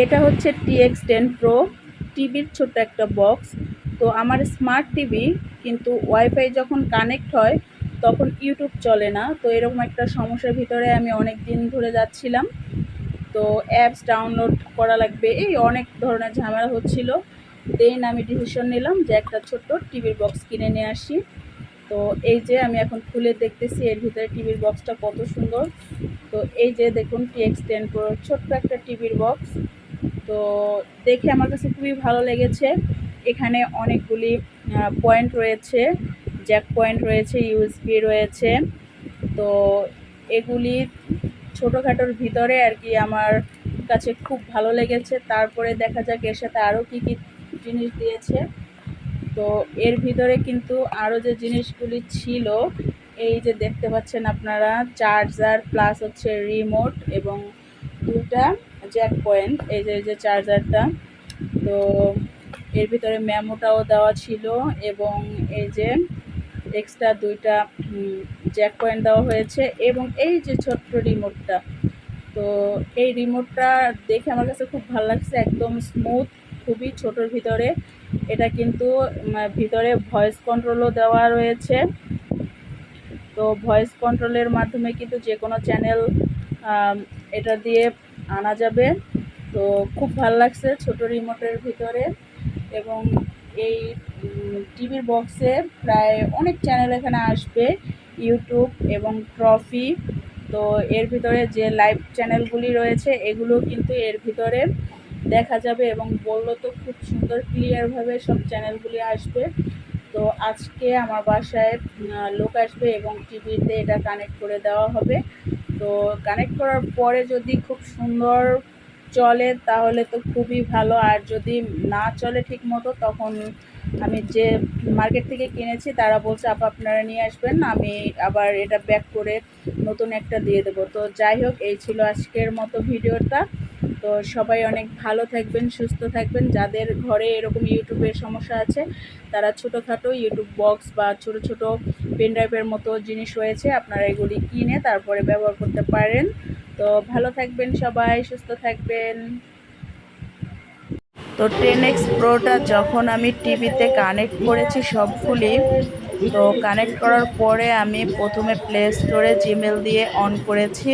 এটা হচ্ছে TX ten pro টিভির ছোট্ট একটা বক্স তো আমার স্মার্ট টিভি কিন্তু ওয়াইফাই যখন কানেক্ট হয়, তখন ইউটিউব চলে না। তো এরকম একটা সমস্যার ভিতরে আমি অনেক দিন ধরে যাচ্ছিলাম। তো অ্যাপস ডাউনলোড করা লাগবে। এই অনেক ধরনের ঝামেলা হচ্ছিল। দেন আমি ডিসিশন নিলাম যে একটা ছোট্ট টিভির বক্স কিনে নিয়ে আসি। তো এই যে আমি এখন খুলে দেখতেছি, এর ভিতরে টিভির বক্সটা কত সুন্দর। তো এই যে দেখুন টিএক্স টেন প্রো ছোট্ট একটা টিভির বক্স তো দেখে আমার কাছে খুবই ভালো লেগেছে। এখানে অনেকগুলি পয়েন্ট রয়েছে জ্যাক পয়েন্ট রয়েছে ইউএসবি রয়েছে। তো এগুলি ছোটোখাটোর ভিতরে আর কি আমার কাছে খুব ভালো লেগেছে। তারপরে দেখা যাক এর সাথে আরও কী কী জিনিস দিয়েছে। তো এর ভিতরে কিন্তু আরও যে জিনিসগুলি ছিল, এই যে দেখতে পাচ্ছেন আপনারা চার্জার প্লাস হচ্ছে রিমোট এবং দুটা জ্যাক পয়েন্ট, এই যে এই যে চার্জারটা। তো এর ভিতরে মেমোটাও দেওয়া ছিল এবং এই যে এক্সট্রা দুইটা জ্যাক পয়েন্ট দেওয়া হয়েছে এবং এই যে ছোট্ট রিমোটটা। তো এই রিমোটটা দেখে আমার কাছে খুব ভালো লাগছে, একদম স্মুথ খুবই ছোটোর ভিতরে। এটা কিন্তু ভিতরে ভয়েস কন্ট্রোলও দেওয়া রয়েছে। তো ভয়েস কন্ট্রোলের মাধ্যমে কিন্তু যে কোনো চ্যানেল এটা দিয়ে আনা যাবে। তো খুব ভালো লাগছে ছোটো রিমোটের ভিতরে এবং এই টিভির বক্সে প্রায় অনেক চ্যানেল এখানে আসবে ইউটিউব এবং ট্রফি তো এর ভিতরে যে লাইভ চ্যানেলগুলি রয়েছে, এগুলো কিন্তু এর ভিতরে দেখা যাবে এবং বলল তো খুব সুন্দর ক্লিয়ারভাবে সব চ্যানেলগুলি আসবে। তো আজকে আমার বাসায় লোক আসবে এবং টিভিতে এটা কানেক্ট করে দেওয়া হবে। তো কানেক্ট করার পরে যদি খুব সুন্দর চলে তাহলে তো খুবই ভালো। আর যদি না চলে ঠিক মতো তখন আমি যে মার্কেট থেকে কিনেছি তারা বলছে, আপ, আপনারা নিয়ে আসবেন, আমি আবার এটা ব্যাক করে নতুন একটা দিয়ে দেবো। তো যাই হোক, এই ছিল আজকের মতো ভিডিওটা। তো সবাই অনেক ভালো থাকবেন, সুস্থ থাকবেন। যাদের ঘরে এরকম ইউটিউবের সমস্যা আছে, তারা ছোটোখাটো ইউটিউব বক্স বা ছোট ছোট পেনড্রাইভের মতো জিনিস রয়েছে, আপনারা এগুলি কিনে তারপরে ব্যবহার করতে পারেন। তো ভালো থাকবেন সবাই, সুস্থ থাকবেন। তো টেন এক্স প্রোটা যখন আমি টিভিতে কানেক্ট করেছি সবগুলি, তো কানেক্ট করার পরে আমি প্রথমে প্লে স্টোরে জিমেল দিয়ে অন করেছি।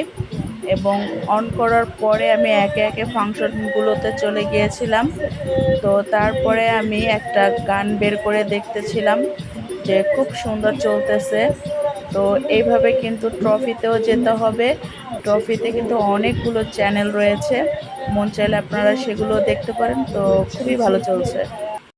এবং অন করার পরে আমি একে একে ফাংশনগুলোতে চলে গিয়েছিলাম। তো তারপরে আমি একটা গান বের করে দেখতেছিলাম যে খুব সুন্দর চলতেছে। তো এইভাবে কিন্তু ট্রফিতেও যেতে হবে। ট্রফিতে কিন্তু অনেকগুলো চ্যানেল রয়েছে। মন চাইলে আপনারা সেগুলো দেখতে পারেন। তো খুবই ভালো চলছে।